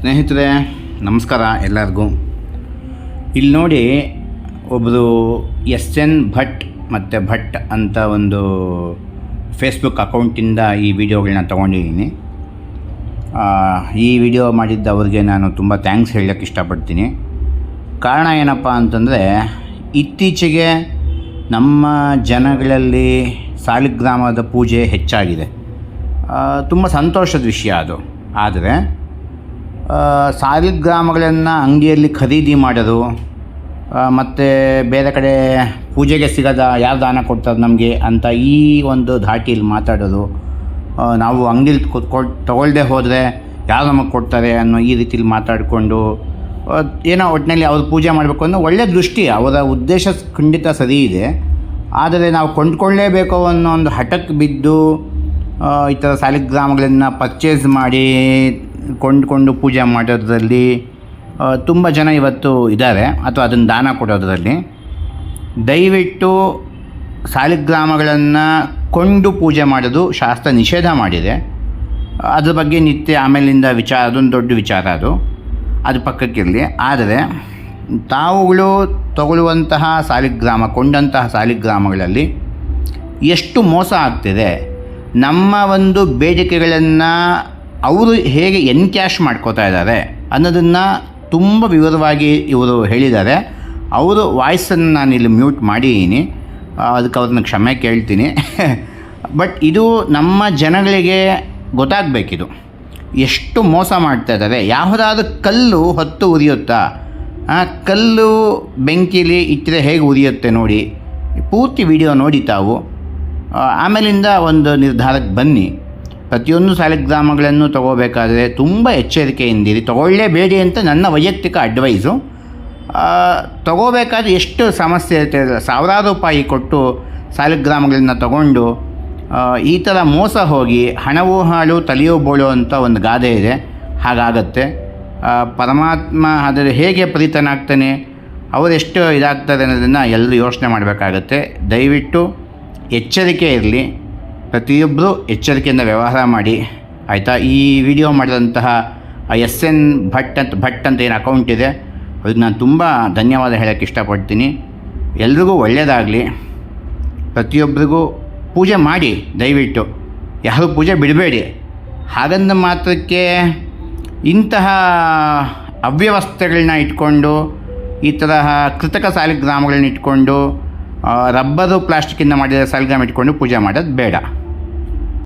ಸ್ನೇಹಿತರೆ, ನಮಸ್ಕಾರ ಎಲ್ಲರಿಗೂ. ಇಲ್ಲಿ ನೋಡಿ ಒಬ್ಬರು ಎಸ್ ಎನ್ ಭಟ್ ಮತ್ತು ಭಟ್ ಅಂತ ಒಂದು ಫೇಸ್ಬುಕ್ ಅಕೌಂಟಿಂದ ಈ ವಿಡಿಯೋಗಳನ್ನ ತೊಗೊಂಡಿದ್ದೀನಿ. ಈ ವಿಡಿಯೋ ಮಾಡಿದ್ದ ಅವ್ರಿಗೆ ನಾನು ತುಂಬ ಥ್ಯಾಂಕ್ಸ್ ಹೇಳೋಕ್ಕೆ ಇಷ್ಟಪಡ್ತೀನಿ. ಕಾರಣ ಏನಪ್ಪ ಅಂತಂದರೆ, ಇತ್ತೀಚೆಗೆ ನಮ್ಮ ಜನಗಳಲ್ಲಿ ಸಾಲಿಗ್ರಾಮದ ಪೂಜೆ ಹೆಚ್ಚಾಗಿದೆ. ತುಂಬ ಸಂತೋಷದ ವಿಷಯ ಅದು. ಆದರೆ ಸಾಲಿಗ್ರಾಮಗಳನ್ನು ಅಂಗಡಿಯಲ್ಲಿ ಖರೀದಿ ಮಾಡೋದು ಮತ್ತು ಬೇರೆ ಕಡೆ ಪೂಜೆಗೆ ಸಿಗದ ಯಾರು ದಾನ ಕೊಡ್ತಾರೆ ನಮಗೆ ಅಂತ ಈ ಒಂದು ಧಾಟಿಯಲ್ಲಿ ಮಾತಾಡೋದು. ನಾವು ಅಂಗಡಿಲಿ ಕೊಟ್ಟು ತೊಗೊಳ್ದೆ ಹೋದರೆ ಯಾರು ನಮಗೆ ಕೊಡ್ತಾರೆ ಅನ್ನೋ ಈ ರೀತಿಲಿ ಮಾತಾಡಿಕೊಂಡು ಏನೋ ಒಟ್ಟಿನಲ್ಲಿ ಅವ್ರು ಪೂಜೆ ಮಾಡಬೇಕು ಅನ್ನೋ ಒಳ್ಳೆಯ ದೃಷ್ಟಿ, ಅವರ ಉದ್ದೇಶ ಖಂಡಿತ ಸರಿ ಇದೆ. ಆದರೆ ನಾವು ಕೊಂಡ್ಕೊಳ್ಳೇಬೇಕು ಅನ್ನೋ ಒಂದು ಹಠಕ್ಕೆ ಬಿದ್ದು ಈ ಥರ ಸಾಲಿಗ್ರಾಮಗಳನ್ನು ಪರ್ಚೇಸ್ ಮಾಡಿ ಕೊಂಡ್ಕೊಂಡು ಪೂಜೆ ಮಾಡೋದ್ರಲ್ಲಿ ತುಂಬ ಜನ ಇವತ್ತು ಇದ್ದಾರೆ. ಅಥವಾ ಅದನ್ನು ದಾನ ಕೊಡೋದ್ರಲ್ಲಿ. ದಯವಿಟ್ಟು ಸಾಲಿಗ್ರಾಮಗಳನ್ನು ಕೊಂಡು ಪೂಜೆ ಮಾಡೋದು ಶಾಸ್ತ್ರ ನಿಷೇಧ ಮಾಡಿದೆ. ಅದ್ರ ಬಗ್ಗೆ ನಿತ್ಯ ಆಮೇಲಿಂದ ವಿಚಾರ, ಅದೊಂದು ದೊಡ್ಡ ವಿಚಾರ ಅದು. ಅದು ಪಕ್ಕಕ್ಕಿರಲಿ. ಆದರೆ, ತಾವುಗಳು ತಗೊಳ್ಳುವಂತಹ ಸಾಲಿಗ್ರಾಮ, ಕೊಂಡಂತಹ ಸಾಲಿಗ್ರಾಮಗಳಲ್ಲಿ ಎಷ್ಟು ಮೋಸ ಆಗ್ತಿದೆ. ನಮ್ಮ ಒಂದು ಬೇಡಿಕೆಗಳನ್ನು ಅವರು ಹೇಗೆ ಎನ್ಕ್ಯಾಶ್ ಮಾಡ್ಕೋತಾ ಇದ್ದಾರೆ ಅನ್ನೋದನ್ನು ತುಂಬ ವಿವರವಾಗಿ ಇವರು ಹೇಳಿದ್ದಾರೆ. ಅವರು ವಾಯ್ಸನ್ನು ನಾನು ಇಲ್ಲಿ ಮ್ಯೂಟ್ ಮಾಡಿದ್ದೀನಿ. ಅದಕ್ಕೆ ಅವ್ರನ್ನ ಕ್ಷಮೆ ಕೇಳ್ತೀನಿ. ಬಟ್ ಇದು ನಮ್ಮ ಜನಗಳಿಗೆ ಗೊತ್ತಾಗಬೇಕಿದು. ಎಷ್ಟು ಮೋಸ ಮಾಡ್ತಾ ಇದ್ದಾರೆ. ಯಾವುದಾದ್ರೂ ಕಲ್ಲು ಹೊತ್ತು ಉರಿಯುತ್ತಾ? ಆ, ಕಲ್ಲು ಬೆಂಕಿಲಿ ಇಟ್ಟರೆ ಹೇಗೆ ಉರಿಯುತ್ತೆ ನೋಡಿ. ಪೂರ್ತಿ ವಿಡಿಯೋ ನೋಡಿ ತಾವು. ಆಮೇಲಿಂದ ಒಂದು ನಿರ್ಧಾರಕ್ಕೆ ಬನ್ನಿ. ಪ್ರತಿಯೊಂದು ಸಾಲಿಗ್ರಾಮಗಳನ್ನು ತಗೋಬೇಕಾದರೆ ತುಂಬ ಎಚ್ಚರಿಕೆಯಿಂದಿರಿ. ತಗೊಳ್ಳೇಬೇಡಿ ಅಂತ ನನ್ನ ವೈಯಕ್ತಿಕ ಅಡ್ವೈಸು. ತಗೋಬೇಕಾದ್ರೆ ಎಷ್ಟು ಸಮಸ್ಯೆ ಇರುತ್ತೆ ಸಾವಿರಾರು ರೂಪಾಯಿ ಕೊಟ್ಟು ಸಾಲಿಗ್ರಾಮಗಳನ್ನ ತಗೊಂಡು ಈ ಥರ ಮೋಸ ಹೋಗಿ ಹಣವು ಹಾಳು ತಲೆಯೋ ಬೋಳು ಅಂತ ಒಂದು ಗಾದೆ ಇದೆ. ಹಾಗಾಗತ್ತೆ. ಪರಮಾತ್ಮ ಅದರ ಹೇಗೆ ಪ್ರೀತನಾಗ್ತಾನೆ ಅವರೆಷ್ಟು ಇದಾಗ್ತದೆ ಅನ್ನೋದನ್ನು ಎಲ್ಲರೂ ಯೋಚನೆ ಮಾಡಬೇಕಾಗತ್ತೆ. ದಯವಿಟ್ಟು ಎಚ್ಚರಿಕೆ ಇರಲಿ. ಪ್ರತಿಯೊಬ್ಬರು ಎಚ್ಚರಿಕೆಯಿಂದ ವ್ಯವಹಾರ ಮಾಡಿ. ಆಯಿತಾ? ಈ ವಿಡಿಯೋ ಮಾಡಿದಂತಹ ಎಸ್ ಎನ್ ಭಟ್ ಅಂತ ಭಟ್ ಅಂತ ಏನು ಅಕೌಂಟ್ ಇದೆ ಅದಕ್ಕೆ ನಾನು ತುಂಬ ಧನ್ಯವಾದ ಹೇಳೋಕ್ಕೆ ಇಷ್ಟಪಡ್ತೀನಿ. ಎಲ್ರಿಗೂ ಒಳ್ಳೆಯದಾಗಲಿ ಪ್ರತಿಯೊಬ್ಬರಿಗೂ ಪೂಜೆ ಮಾಡಿ, ದಯವಿಟ್ಟು. ಯಾರು ಪೂಜೆ ಬಿಡಬೇಡಿ. ಹಾಗಂದ ಮಾತ್ರಕ್ಕೆ ಇಂತಹ ಅವ್ಯವಸ್ಥೆಗಳನ್ನ ಇಟ್ಕೊಂಡು, ಈ ತರಹ ಕೃತಕ ಸಾಲಿಗ್ರಾಮಗಳನ್ನ ಇಟ್ಕೊಂಡು ರಬ್ಬರು ಪ್ಲಾಸ್ಟಿಕ್ಕಿಂದ ಮಾಡಿದ ಸಲ್ಗಮ್ ಇಟ್ಕೊಂಡು ಪೂಜೆ ಮಾಡೋದು ಬೇಡ.